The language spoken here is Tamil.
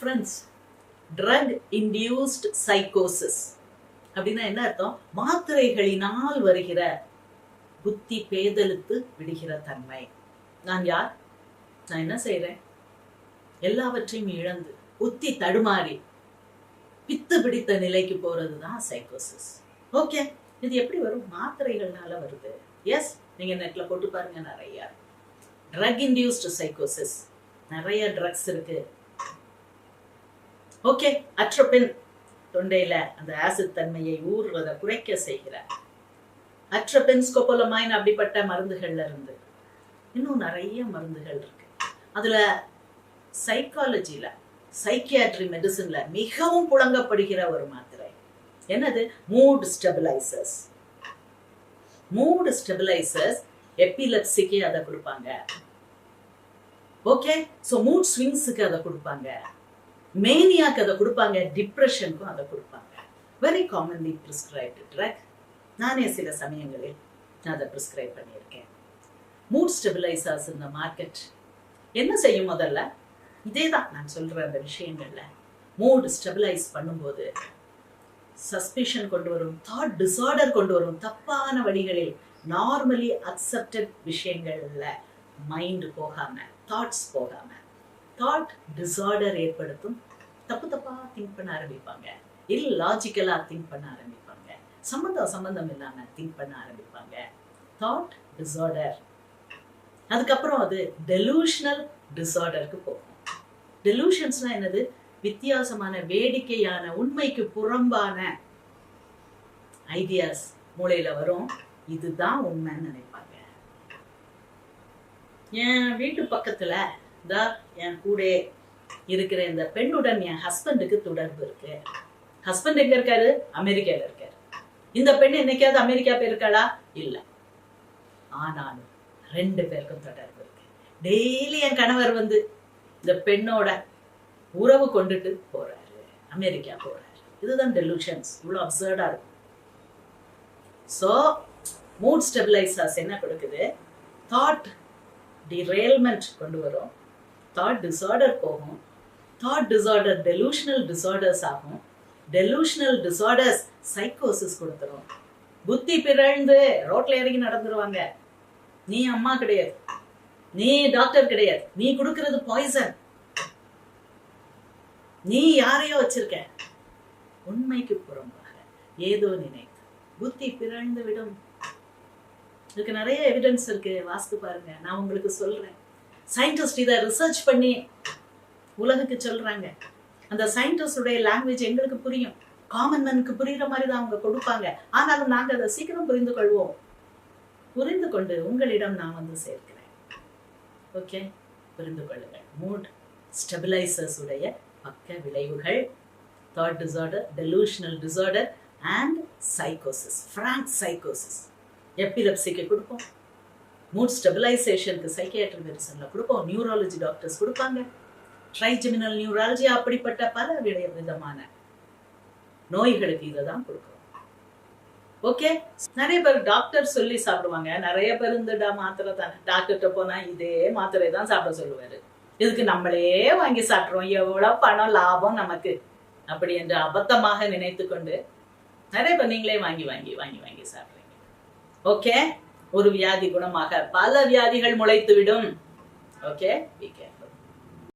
ஃப்ரெண்ட்ஸ் ட்ரக் இன்டியூஸ்ட் சைக்கோசிஸ் அப்படின்னா என்ன அர்த்தம்? மாத்திரைகளினால் வருகிற புத்தி பேதலுத்து விடுகிற தன்மை. நான் யார்? நான் என்ன செய்கிறேன் எல்லாவற்றையும் இழந்து புத்தி தடுமாறி பித்து பிடித்த நிலைக்கு போறது தான் சைக்கோசிஸ் ஓகே இது எப்படி வரும்? மாத்திரைகள்னால வருது. எஸ் நீங்க நெட்ல போட்டு பாருங்க நிறைய. ட்ரக் இன்டியூஸ்டு சைக்கோசிஸ் நிறைய ட்ரக்ஸ் இருக்கு. ஓகே அட்ரோபின் தொண்டையில அந்த ஆசிட் தன்மையை ஊறுவதை குறைக்க செய்கிற அட்ரோபின் ஸ்கோபோலமைன் அப்படிப்பட்ட மருந்துகள்ல இருந்து இன்னும் நிறைய மருந்துகள் இருக்கு. அதுல சைக்காலஜியில சைக்கியாட்ரி மெடிசின்ல மிகவும் புழங்கப்படுகிற ஒரு மாத்திரை. என்னது? மூட் ஸ்டெபிலைசர்ஸ் மூட் ஸ்டெபிலைசர்ஸ் எப்பிலப்சிக்கு அதை கொடுப்பாங்க. ஓகே ஸோ மூட் ஸ்விங்ஸுக்கு அதை கொடுப்பாங்க. மேனியாக்கு அதை கொடுப்பாங்க டிப்ரெஷனுக்கும் அதை கொடுப்பாங்க. வெரி காமன்லி ப்ரிஸ்கிரைப்டு ட்ரக் நானே சில சமயங்களில் நான் அதை ப்ரிஸ்கிரைப் பண்ணியிருக்கேன். மூட் ஸ்டெபிலைசர்ஸ் இந்த மார்க்கெட் என்ன செய்யும் முதல்ல? இதே தான் நான் சொல்ற அந்த விஷயங்கள்ல. மூட் ஸ்டெபிலைஸ் பண்ணும்போது சஸ்பிஷன் கொண்டு வரும் தாட் டிசார்டர் கொண்டு வரும். தப்பான வழிகளில் நார்மலி அக்செப்டட் விஷயங்கள்ல மைண்ட் போகாம தாட்ஸ் போகாம. தாட் டிசார்டர் ஏற்படுத்தும். தப்பு தப்பா திங்க் பண்ண ஆரம்பிப்பாங்க. இல்லாஜிக்கலா திங்க் பண்ண ஆரம்பிப்பாங்க. சம்மந்தம் சம்பந்தம் இல்லாம திங்க் பண்ண ஆரம்பிப்பாங்க. தாட் டிசார்டர் அதுக்கப்புறம் அது டெலூஷனல் டிசார்டருக்கு போகும். டெலூஷன்ஸ்னா என்னது? வித்தியாசமான வேடிக்கையான உண்மைக்கு புறம்பான ஐடியாஸ் மூளையில வரும். இதுதான் உண்மைன்னு நினைப்பாங்க. என் வீட்டு பக்கத்துல என் கூட இருக்கிற இந்த பெண்ணுடன் என் ஹஸ்பண்டுக்கு தொடர்பு இருக்கு. ஹஸ்பண்ட் எங்க இருக்காரு? அமெரிக்கால இருக்காரு. இந்த பெண் என்னைக்காவது அமெரிக்கா போயிருக்காளா? இல்ல. ஆனாலும் ரெண்டு பேருக்கும் தொடர்பு இருக்கு. டெய்லி என் கணவர் வந்து இந்த பெண்ணோட உறவு கொண்டுட்டு போறாரு. அமெரிக்கா போறாரு. இதுதான் டெலூஷன்ஸ் இவ்வளவு அப்சர்டா இருக்கும். ஸோ மூட் ஸ்டெபிலைசர்ஸ் என்ன கொடுக்குது? தாட் டிரேல்மெண்ட் கொண்டு வரும். தாட் டிசார்டர் போகும். தாட் டிசார்டர் டெலூஷனல் டிசார்டர்ஸ் ஆகும். டெலூஷனல் டிசார்டர்ஸ் சைக்கோசிஸ் கொடுத்துரும். புத்தி பிறழ்ந்து ரோட்ல இறங்கி நடந்துருவாங்க. நீ அம்மா கிடையாது. நீ டாக்டர் கிடையாது. நீ கொடுக்கறது பாய்சன் நீ யாரையோ வச்சிருக்க. உண்மைக்கு புறம்பாக ஏதோ நினைத்து புத்தி பிறழ்ந்து விடும். இதுக்கு நிறைய எவிடன்ஸ் இருக்கு. வாஸ்து பாருங்க. நான் உங்களுக்கு சொல்றேன். சயின்டிஸ்ட் இதை ரிசர்ச் பண்ணி உலகுக்கு சொல்றாங்க. அந்த சயின்டிஸ்டுடைய லாங்குவேஜ் எங்களுக்கு புரியும். காமன் மேனுக்கு புரிகிற மாதிரி தான் அவங்க கொடுப்பாங்க. ஆனாலும் நாங்க அதை சீக்கிரம் புரிந்து கொள்வோம். புரிந்து கொண்டு உங்களிடம் நான் வந்து சேர்க்கிறேன். ஓகே புரிந்து கொள்ளுங்கள். மூட் ஸ்டெபிலைசர்ஸ் உடைய பக்க விளைவுகள் thought disorder delusional disorder and சைக்கோசிஸ் Frank சைக்கோசிஸ் எப்பிலப்சிக்கு கொடுப்போம். மூட் ஸ்டெபிலைசேஷனுக்கு சைக்கியாட்ரி மெடிசனில் கொடுப்போம். நியூரலஜி டாக்டர்ஸ் கொடுப்பாங்க. ட்ரைஜெமினல் நியூராலஜி அப்படிப்பட்ட பல விட விதமான நோய்களுக்கு இதை தான் கொடுக்குறோம். ஓகே நிறைய பேர் டாக்டர் சொல்லி சாப்பிடுவாங்க. நிறைய பேர் இந்த மாத்திரை தானே. டாக்டர்கிட்ட போனால் இதே மாத்திரை தான் சாப்பிட சொல்லுவார். இதுக்கு நம்மளே வாங்கி சாப்பிட்றோம். எவ்வளோ பணம் லாபம் நமக்கு? அப்படி என்று அபத்தமாக நினைத்து கொண்டு நிறைய பேர் நீங்களே வாங்கி வாங்கி வாங்கி வாங்கி சாப்பிட்றீங்க. ஓகே ஒரு வியாதி குணமாக பல வியாதிகள் முளைத்து விடும் ஓகே